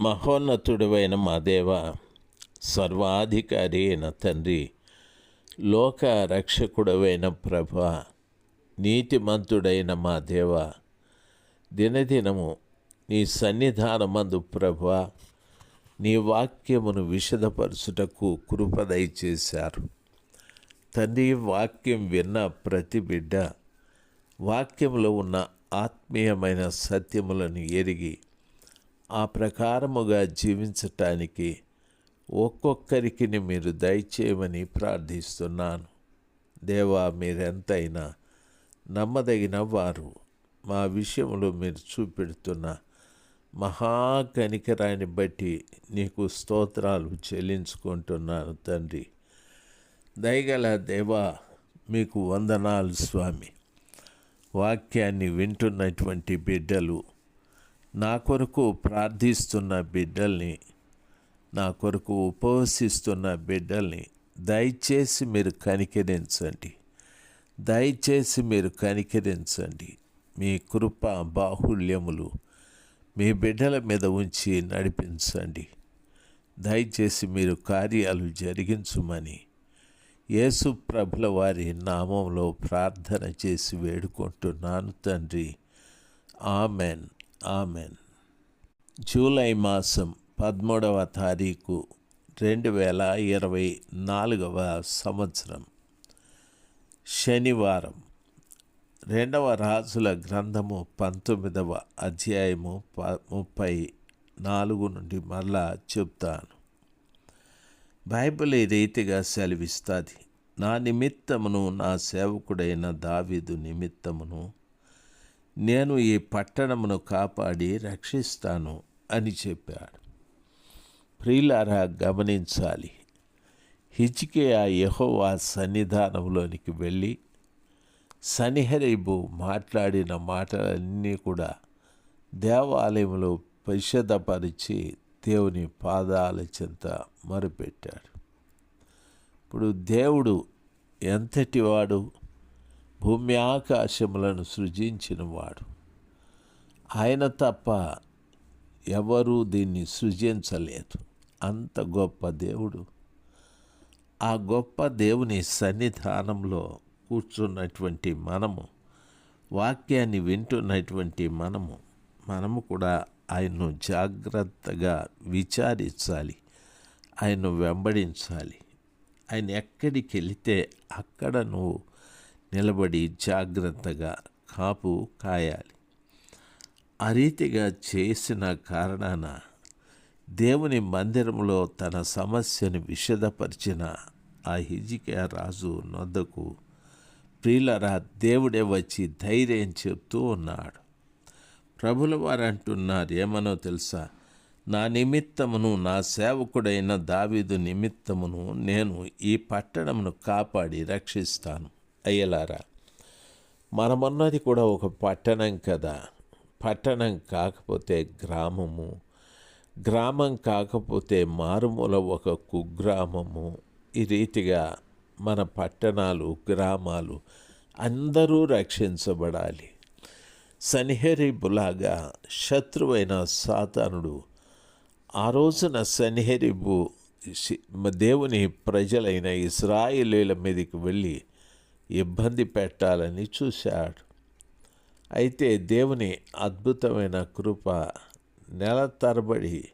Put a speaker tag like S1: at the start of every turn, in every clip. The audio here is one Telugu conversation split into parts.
S1: మహోన్నతుడివైన మా దేవ సర్వాధికారి అయిన తండ్రి లోక రక్షకుడవైన ప్రభ నీతిమంతుడైన మా దేవ దినదినము నీ సన్నిధానమందు ప్రభ నీ వాక్యమును విషదపరచుటకు కృప చేశారు. తండ్రి వాక్యం విన్న ప్రతి బిడ్డ వాక్యంలో ఉన్న ఆత్మీయమైన సత్యములను ఎరిగి ఆ ప్రకారముగా జీవించటానికి ఒక్కొక్కరికి మీరు దయచేయమని ప్రార్థిస్తున్నాను. దేవా మీరెంతైనా నమ్మదగిన వారు. మా విషయంలో మీరు చూపెడుతున్న మహాకనికరాన్ని బట్టి నీకు స్తోత్రాలు చెల్లించుకుంటున్నాను తండ్రి. దయగల దేవా మీకు వందనాలు స్వామి. వాక్యాన్ని వింటున్నటువంటి బిడ్డలు నా కొరకు ప్రార్థిస్తున్న బిడ్డల్ని నా కొరకు ఉపవసిస్తున్న బిడ్డల్ని దయచేసి మీరు కనికరించండి. దయచేసి మీరు కనికరించండి. మీ కృప బాహుళ్యములు మీ బిడ్డల మీద ఉంచి నడిపించండి. దయచేసి మీరు కార్యాలు జరిగించుమని యేసు ప్రభుల వారి నామంలో ప్రార్థన చేసి వేడుకుంటున్నాను తండ్రి. ఆమెన్. ఆమెన్. జూలై మాసం పదమూడవ తారీఖు రెండు వేల ఇరవై నాలుగవ సంవత్సరం. శనివారం. రెండవ రాజుల గ్రంథము పంతొమ్మిదవ అధ్యాయము ప ముప్పై నాలుగు నుండి మరలా చెప్తాను. బైబిల్ ఈ రీతిగా సెలవిస్తుంది. నా నిమిత్తమును నా సేవకుడైన దావీదు నిమిత్తమును నేను ఈ పట్టణమును కాపాడి రక్షిస్తాను అని చెప్పాడు. ప్రియులారా గమనించాలి. హిజ్కియా యహోవా సన్నిధానంలోనికి వెళ్ళి సనిహరీబు మాట్లాడిన మాటలన్నీ కూడా దేవాలయంలో పరిశుద్ధపరిచి దేవుని పాదాల చెంత మరుపెట్టాడు. ఇప్పుడు దేవుడు ఎంతటివాడు భూమి ఆకాశములను సృజించినవాడు. ఆయన తప్ప ఎవరూ దీన్ని సృజించలేదు. అంత గొప్ప దేవుడు. ఆ గొప్ప దేవుని సన్నిధానంలో కూర్చున్నటువంటి మనము వాక్యాన్ని వింటున్నటువంటి మనము మనము కూడా ఆయన్ను జాగ్రత్తగా విచారించాలి. ఆయన్ను వెంబడించాలి. ఆయన ఎక్కడికి వెళితే అక్కడ నువ్వు నిలబడి జాగ్రత్తగా కాపు కాయాలి. ఆ రీతిగా చేసిన కారణాన దేవుని మందిరంలో తన సమస్యను విషదపరిచిన ఆ హిజికియా రాజు నొద్దకు ప్రియులరా దేవుడే వచ్చి ధైర్యం చెప్తూ ఉన్నాడు. ప్రభుల వారు అంటున్నారు ఏమనో తెలుసా? నా నిమిత్తమును నా సేవకుడైన దావీదు నిమిత్తమును నేను ఈ పట్టణమును కాపాడి రక్షిస్తాను. అయ్యలారా? మనమన్నది కూడా ఒక పట్టణం కదా. పట్టణం కాకపోతే గ్రామము. గ్రామం కాకపోతే మారుమూల ఒక కుగ్రామము. ఈ రీతిగా మన పట్టణాలు గ్రామాలు అందరూ రక్షించబడాలి. సనిహెరిబులాగా శత్రువైన సాతానుడు ఆ రోజున సనిహెరిబు దేవుని ప్రజలైన ఇస్రాయిలీల మీదకి వెళ్ళి ఇబ్బంది పెట్టాలని చూశాడు. అయితే దేవుని అద్భుతమైన కృప నెల తరబడి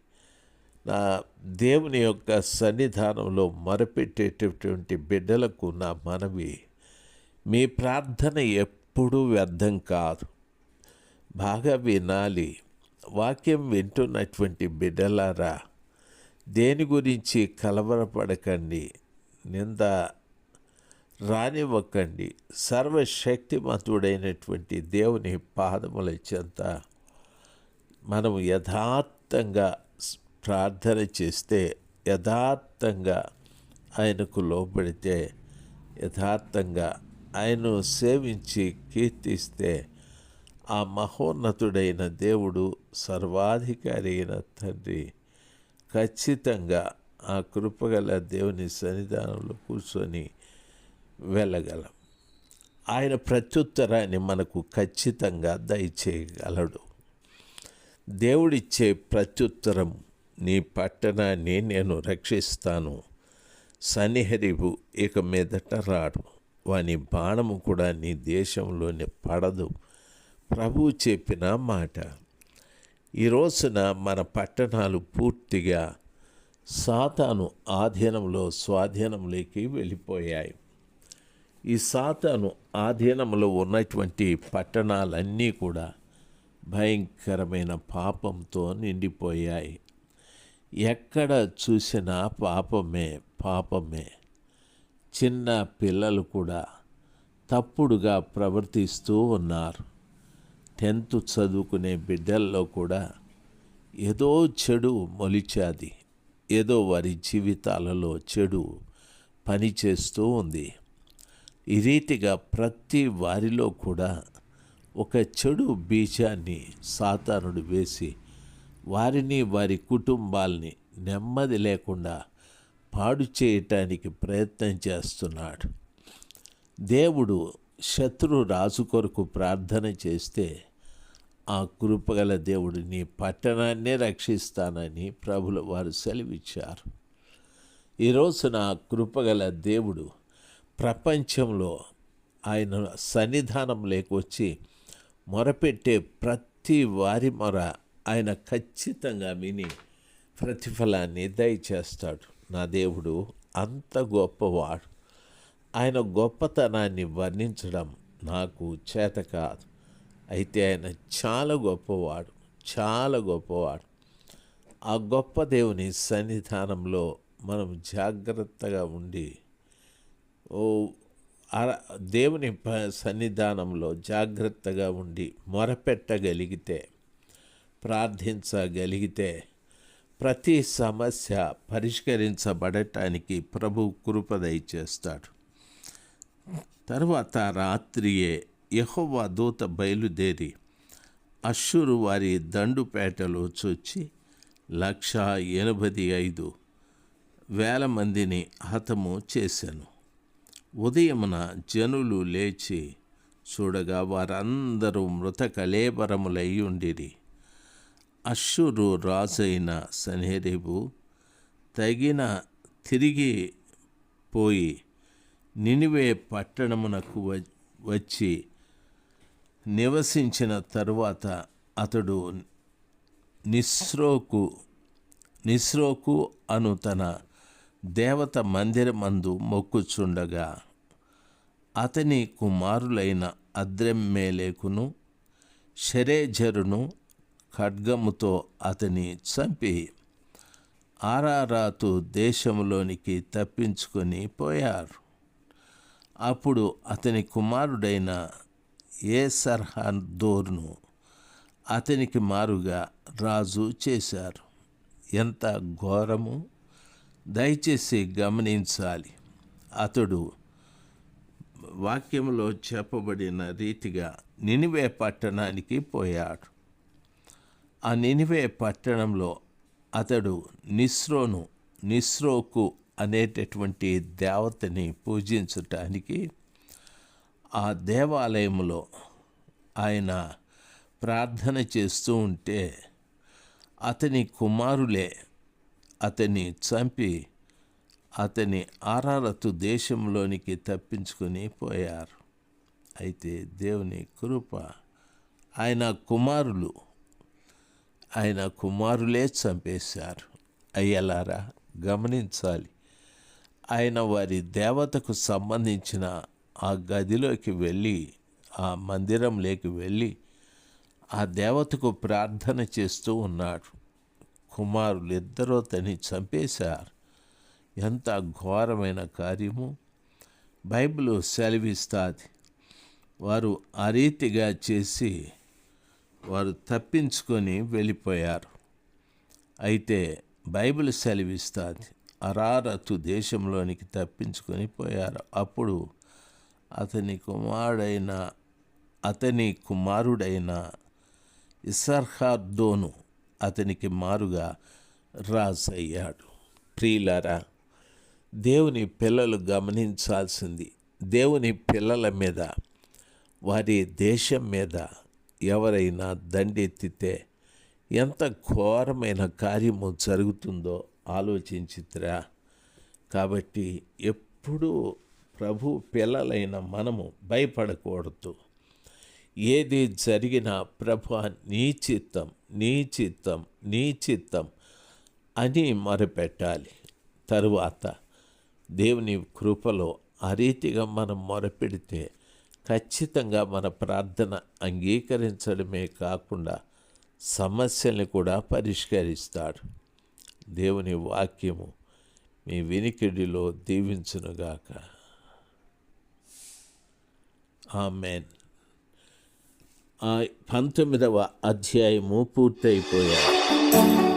S1: నా దేవుని యొక్క సన్నిధానంలో మరపెట్టేటటువంటి బిడ్డలకు నా మనవి. మీ ప్రార్థన ఎప్పుడూ వ్యర్థం కాదు. బాగా వినాలి. వాక్యం వింటున్నటువంటి బిడ్డలారా దేని గురించి కలవరపడకండి. నింద రానివ్వకండి. సర్వశక్తిమంతుడైనటువంటి దేవుని పాదముల చెంత మనం యథార్థంగా ప్రార్థన చేస్తే యథార్థంగా ఆయనకు లోబడితే యథార్థంగా ఆయన్ను సేవించి కీర్తిస్తే ఆ మహోన్నతుడైన దేవుడు సర్వాధికారి అయిన తండ్రి ఖచ్చితంగా ఆ కృపగల దేవుని సన్నిధానంలో కూర్చొని వెళ్ళగలం. ఆయన ప్రత్యుత్తరాన్ని మనకు ఖచ్చితంగా దయచేయగలడు. దేవుడిచ్చే ప్రత్యుత్తరం నీ పట్టణాన్ని నేను రక్షిస్తాను. సన్నిహరివు ఇక మీదట రాడు. వాని బాణము కూడా నీ దేశంలోనే పడదు. ప్రభువు చెప్పిన మాట. ఈ రోజున మన పట్టణాలు పూర్తిగా సాతాను ఆధీనంలో స్వాధీనంలోకి వెళ్ళిపోయాయి. ఈ సాతాను ఆధీనంలో ఉన్నటువంటి పట్టణాలన్నీ కూడా భయంకరమైన పాపంతో నిండిపోయాయి. ఎక్కడ చూసినా పాపమే పాపమే. చిన్న పిల్లలు కూడా తప్పుడుగా ప్రవర్తిస్తూ ఉన్నారు. టెన్త్ చదువుకునే బిడ్డల్లో కూడా ఏదో చెడు మొలిచాది. ఏదో వారి జీవితాలలో చెడు పనిచేస్తూ ఉంది. ఈ రీతిగా ప్రతి వారిలో కూడా ఒక చెడు బీజాన్ని సాతానుడు వేసి వారిని వారి కుటుంబాల్ని నెమ్మది లేకుండా పాడు చేయటానికి ప్రయత్నం చేస్తున్నాడు. దేవుడు శత్రు రాజు కొరకు ప్రార్థన చేస్తే ఆ కృపగల దేవుడు నీ పట్టణాన్నే రక్షిస్తానని ప్రభుల వారు సెలవిచ్చారు. ఈ రోజున కృపగల దేవుడు ప్రపంచంలో ఆయన సన్నిధానం లేకొచ్చి మొరపెట్టే ప్రతి వారి మొర ఆయన ఖచ్చితంగా విని ప్రతిఫలాన్ని దయచేస్తాడు. నా దేవుడు అంత గొప్పవాడు. ఆయన గొప్పతనాన్ని వర్ణించడం నాకు చేత కాదు. అయితే ఆయన చాలా గొప్పవాడు చాలా గొప్పవాడు. ఆ గొప్ప దేవుని సన్నిధానంలో మనం జాగ్రత్తగా ఉండి దేవుని ప- సన్నిధానంలో జాగ్రత్తగా ఉండి మొరపెట్టగలిగితే ప్రార్థించగలిగితే ప్రతి సమస్య పరిష్కరించబడటానికి ప్రభు కృపదయ చేస్తాడు తర్వాత రాత్రియే యెహోవా దూత బయలుదేరి అశ్షురు వారి దండుపేటలో చొచ్చి లక్ష ఎనభై ఐదు వేల మందిని హతము చేశాను. ఉదయమున జనులు లేచి చూడగా వారందరూ మృత కళేబరములై ఉండిరి అశ్షూరు రాజైన సనేరేబు తగిన తిరిగి పోయి నినివే పట్టణమునకు వ- వచ్చి నివసించిన తరువాత అతడు నిస్రోకు నిస్రోకు అను తన దేవత మందిరమందు మొక్కుచుండగా అతని కుమారులైన అద్రెమ్మేలేకును షరేజరును ఖడ్గముతో అతని చంపి ఆరారాతు దేశంలోనికి తప్పించుకొని పోయారు. అప్పుడు అతని కుమారుడైన ఏ సర్హాదోర్ను అతనికి మారుగా రాజు చేశారు. ఎంత ఘోరము! దయచేసి గమనించాలి. అతడు వాక్యంలో చెప్పబడిన రీతిగా నినివే పట్టణానికి పోయాడు. ఆ నినివే పట్టణంలో అతడు నిస్రోను నిస్రోకు అనేటటువంటి దేవతని పూజించటానికి ఆ దేవాలయంలో ఆయన ప్రార్థన చేస్తూ ఉంటే అతని కుమారులే అతన్ని చంపి అతని ఆరాలతు దేశంలోనికి తప్పించుకొని పోయారు. అయితే దేవుని కృప ఆయన కుమారులు ఆయన కుమారులే చంపేశారు. అయ్యలారా గమనించాలి. ఆయన వారి దేవతకు సంబంధించిన ఆ గదిలోకి వెళ్ళి ఆ మందిరంలోకి వెళ్ళి ఆ దేవతకు ప్రార్థన చేస్తూ ఉన్నాడు. కుమారులు ఇద్దరూ తని చంపేశారు. ఎంత ఘోరమైన కార్యము. బైబిల్ సెలవిస్తుంది. వారు ఆ రీతిగా చేసి వారు తప్పించుకొని వెళ్ళిపోయారు. అయితే బైబిల్ సెలవిస్తుంది. అరారతు దేశంలోనికి తప్పించుకొని పోయారు. అప్పుడు అతని కుమారుడైన అతని కుమారుడైన ఇసర్హార్దోను అతనికి మారుగా రాజయ్యాడు. ప్రియులారా దేవుని పిల్లలు గమనించాల్సింది దేవుని పిల్లల మీద వారి దేశం మీద ఎవరైనా దండెత్తితే ఎంత ఘోరమైన కార్యము జరుగుతుందో ఆలోచించిద్రా కాబట్టి ఎప్పుడూ ప్రభు పిల్లలైన మనము భయపడకూడదు. ఏది జరిగినా ప్రభు నీ చిత్తం నీ చిత్తం నీ చిత్తం అని మొరపెట్టాలి. తరువాత దేవుని కృపలో ఆ రీతిగా మనం మొరపెడితే ఖచ్చితంగా మన ప్రార్థన అంగీకరించడమే కాకుండా సమస్యల్ని కూడా పరిష్కరిస్తాడు. దేవుని వాక్యము మీ వినికిడిలో దీవించునుగాక. ఆమెన్. పంతొమ్మిదవ అధ్యాయము పూర్తయిపోయాయి.